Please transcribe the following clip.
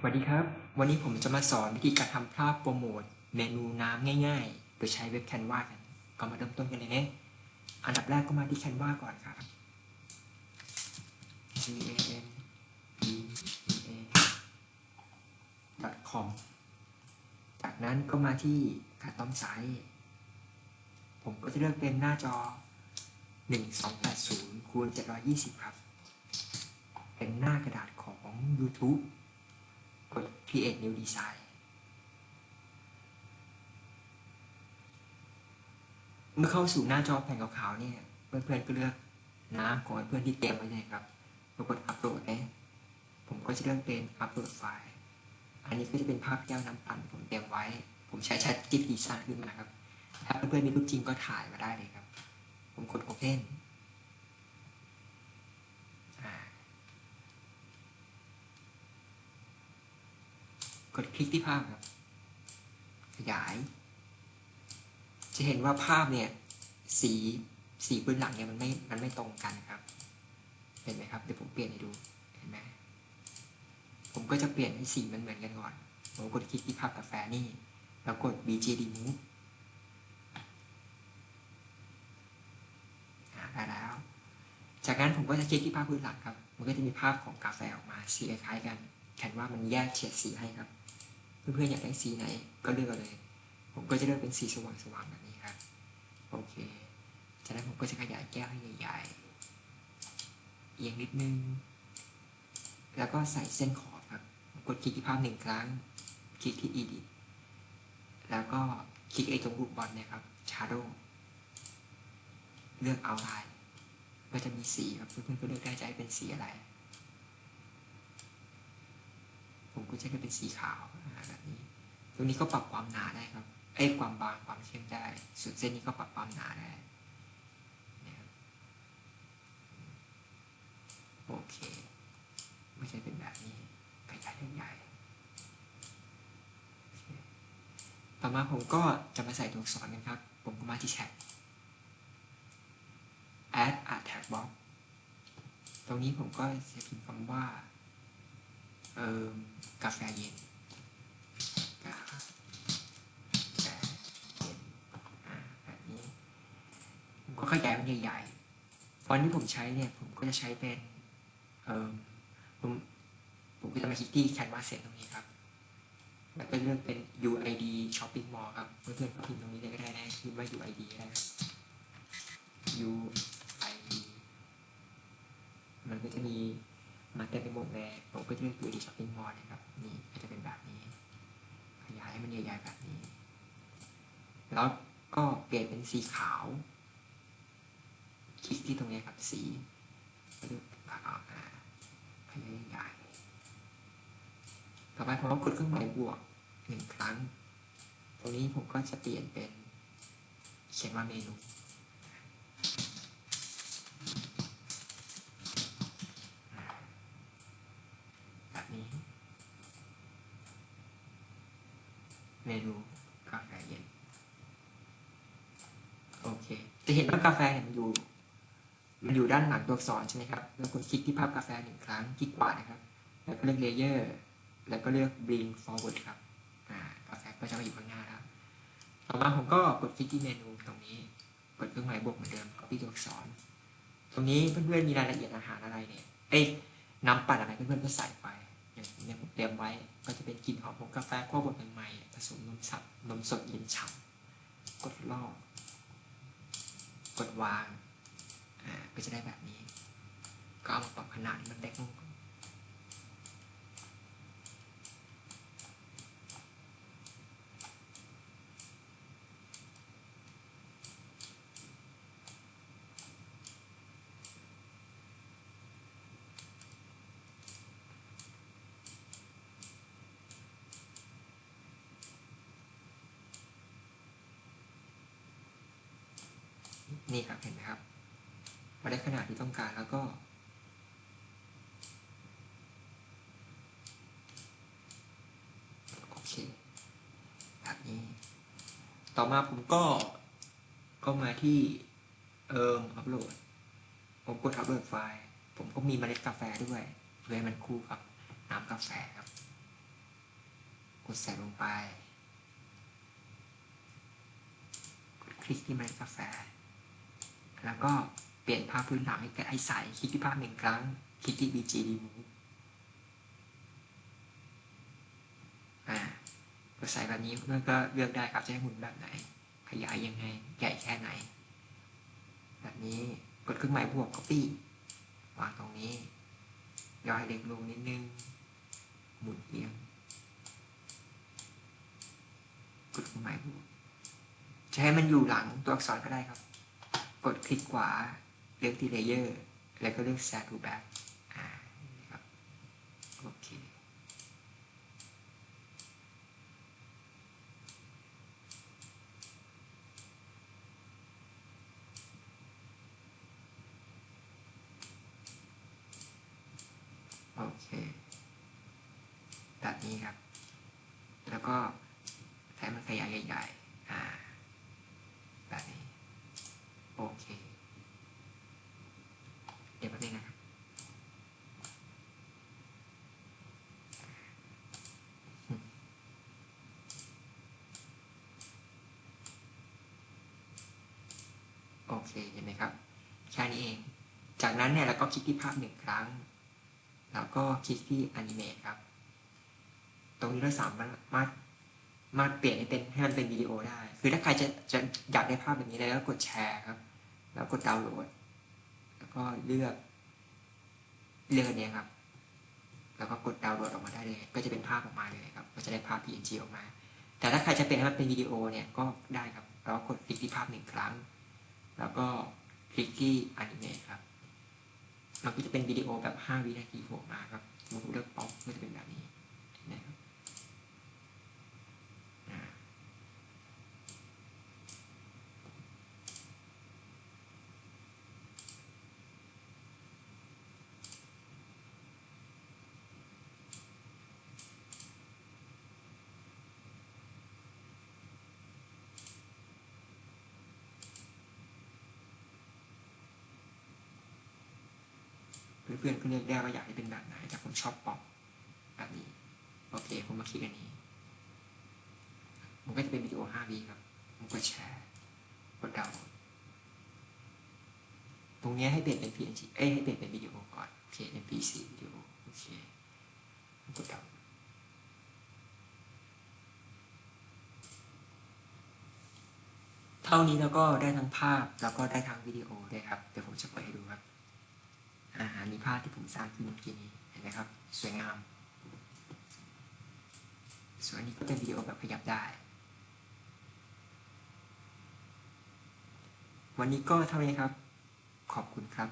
สวัสดีครับ วันนี้ผมจะมาสอนวิธีการทำภาพโปรโมทเมนูน้ำง่าย ๆ โดยใช้เว็บแคนวากันก็มาเริ่มต้นกันเลยนะอันดับแรกก็มาที่แคนวาก่อนครับ c a n e a com จากนั้นก็มาที่การต้อมไซต์ผมก็จะเลือกเป็นหน้าจอ 1280คูณ720 ครับ เป็นหน้ากระดาษของ YouTube create new design เมื่อเข้าสู่หน้าจอแผ่นขาวๆเนี่ย เพื่อนๆก็เลือกน้ำของเพื่อนที่เตรียมไว้เลยครับแล้วกดอัปโหลดนะผมก็จะเลือกเป็นอัปโหลดไฟล์ อันนี้ก็จะเป็นภาพแก้วน้ำปั่นผมเตรียมไว้ ผมใช้ Chat GPT สร้างขึ้นมาครับ ถ้าเพื่อนๆมีรูปจริงก็ถ่ายมาได้เลยครับ ผมกด Open อ่าก ดคลิกที่ภาพครับ ขยาย จะเห็นว่าภาพเนี่ย สีสีพื้นหลังเนี่ยมันไม่ มันไม่ตรงกันครับ เห็นไหมครับ เดี๋ยวผมเปลี่ยนให้ดู เห็นไหมผมก็จะเปลี่ยนให้สีมันเหมือนกันก่อน ผมกดคลิกที่ภาพกาแฟนี่ แล้วกด BJD Move ได้แล้ว จากนั้นผมก็จะคลิกที่ภาพพื้นหลังครับ มันก็จะมีภาพของกาแฟออกมาสีคล้ายกัน แค่ว่ามันแยกเฉดสีให้ครับ เพื่อนๆอยากได้สีไหนก็เลือกเอาเลย ผมก็จะเลือกเป็นสีสว่างๆแบบนี้ครับ โอเค จากนั้นผมก็จะขยายแก้วให้ใหญ่ๆ เอียงนิดนึง แล้วก็ใส่เส้นขอบครับ กดคลิกที่ภาพหนึ่งครั้ง คลิกที่ edit แล้วก็คลิกไอ้ตรงรูปบอลเนี่ยครับ shadow เลือก outline ก็จะมีสีครับ เพื่อนๆก็เลือกได้จะให้เป็นสีอะไร ผมก็จะให้เป็นสีขาวแบบนี้ ตรงนี้ก็ปรับความหนาได้ครับเอ้ความบางความเข้มได้ ส่วนเส้นนี้ก็ปรับความหนาได้นะโอเค ไม่ใช่เป็นแบบนี้ขยายใหญ่ๆต่อมาผมก็จะมาใส่ตัวอักษรกันครับ ผมก็มาที่แชท add a tag box ตรงนี้ผมก็จะพิมพ์คำว่า เออกาแฟเย็นกาแฟเย็นแบบนี้ผมก็ขยายมันใหญ่ๆฟอนต์ที่ผมใช้เนี่ยผมก็จะใช้เป็นเออผมผมก็จะมาคลิกที่ Canvas เสร็จตรงนี้ครับแล้วก็นเลือกเป็น UID Shopping Mall ครับเพื่อนๆก็พิมพ์ตรงนี้เลยก็ได้นะพิมพ์ว่า UID ได้ครับ UID มันก็จะมี มาเต็มไปหมดเลยผมก็จะเลือก UID Shopping Mall นะครับ นี่ก็จะเป็นแบบนี้ ขยายให้มันใหญ่ๆแบบนี้ แล้วก็เปลี่ยนเป็นสีขาว คลิกที่ตรงนี้ครับสีก็เลือกขาวอ่าขยายใหญ่ต่อไปผมก็กดเครื่องหมายบวกหนึ่งครั้ง ตรงนี้ผมก็จะเปลี่ยนเป็นเขียนว่าเมนู เมนูกาแฟเย็น โอเค จะเห็นว่ากาแฟเนี่ยมันอยู่ มันอยู่ด้านหลังตัวอักษรใช่ไหมครับ แล้วคุณคลิกที่ภาพกาแฟหนึ่งครั้ง คลิกขวานะครับ แล้วก็เลือกเลเยอร์ แล้วก็เลือก bring forward ครับ อ่า กาแฟก็จะมาอยู่ข้างหน้าแล้ว ต่อมาผมก็กดคลิกที่เมนูตรงนี้ กดเครื่องหมายบวกเหมือนเดิม copy ตัวอักษร ตรงนี้เพื่อนๆมีรายละเอียดอาหารอะไรเนี่ย เอ้ยน้ำปั่นอะไรเพื่อนๆก็ใส่ไป อย่างเนี่ยผมเตรียมไว้ก็จะเป็นกลิ่นหอมของกาแฟคั่วบดใหม่ผสมนมสับนมสดเย็นฉ่ำกดลอกกดวางอ่าก็จะได้แบบนี้ ก็เอามาปรับขนาดมันเล็กลง นี่ครับเห็นไหมครับมาได้ขนาดที่ต้องการแล้วก็โอเคแบบนี้ ต่อมาผมก็ก็มาที่เอิมอัปโหลด ผมกดอัปโหลดไฟล์ ผมก็มีเมล็ดกาแฟด้วยเพื่อให้มันคู่กับน้ำกาแฟครับ กดใส่ลงไป กดคลิกที่เมล็ดกาแฟ แล้วก็เปลี่ยนภาพพื้นหลังให้ให้ใสคลิกที่ภาพหนึ่งครั้ง คลิกที่ BG remove อ่ากดใส่แบบนี้เพื่อนก็เลือกได้ครับจะให้หมุนแบบไหน ขยายยังไง ใหญ่แค่ไหน แบบนี้กดเครื่องหมายบวก copy วางตรงนี้ ย่อให้เล็กลงนิดนึง หมุนเอียงกดเครื่องหมายบวกจะให้มันอยู่หลังตัวอักษรก็ได้ครับ กดคลิกขวาเลือกที่เลเยอร์แล้วก็เลือก set to back อ่านี่ครับโอเค โอเคแบบนี้ครับ แล้วก็ใช้มันขยายใหญ่ๆ อ่า แบบนี้ โอเค เดี๋ยวแป๊บนึงนะครับ โอ เคเห็นไหมครับ แค่นี้เอง จากนั้นเนี่ยเราก็คลิกที่ภาพหนึ่งครั้ง แล้วก็คลิกที่ Animate ครับ ตรงนี้เราสามารถมามาเปลี่ยนให้เป็นให้มันเป็นวิดีโอได้ คือถ้าใครจะจะอยากได้ภาพแบบนี้เลยก็กดแชร์ครับ แล้วกดดาวน์โหลด แล้วก็เลือก เลือกนเนี้ยครับ แล้วก็กดดาวน์โหลดออกมาได้เลย ก็จะเป็นภาพออกมาเลยครับ ก็จะได้ภาพ PNG ออกมา แต่ถ้าใครจะเปลี่ยนให้มันเป็นวิดีโอเนี่ยก็ได้ครับ แล้วกดคลิกที่ภาพหนึ่งครั้ง แล้วก็คลิกที่อนิเมะครับ มันก็จะเป็นวิดีโอแบบ 5 วินาทีโผล่มาครับสมมติเลือกป๊อปก็จะเป็นแบบนี้นะครับอ่า เพื่อนๆก็เลือกได้ว่าอยากให้เป็นแบบไหนแต่ผมชอบป๊อปแบบนี้ โอเค ผมมาคลิกอันนี้ มันก็จะเป็นวิดีโอ5วิครับผมกดแชร์กดดาวน์ตรงนี้ให้เปลี่ยนเป็น PNG เอ้ยให้เปลี่ยนเป็นวิดีโอก่อนโอเค MP4 วิดีโอโอเคกดดาวน์เท่านี้แล้วก็ได้ทั้งภาพแล้วก็ได้ทั้งวิดีโอด้วยครับ เดี๋ยวผมจะเปิดให้ดูครับ อาอันนี้ภาพที่ผมสร้างขึ้นเมื่อกี้นี้เห็นไหมครับ สวยงาม ส่วนนนี้ก็เป็นวิดีโอแบบขยับได้ วันนี้ก็เท่านี้ครับ ขอบคุณครับ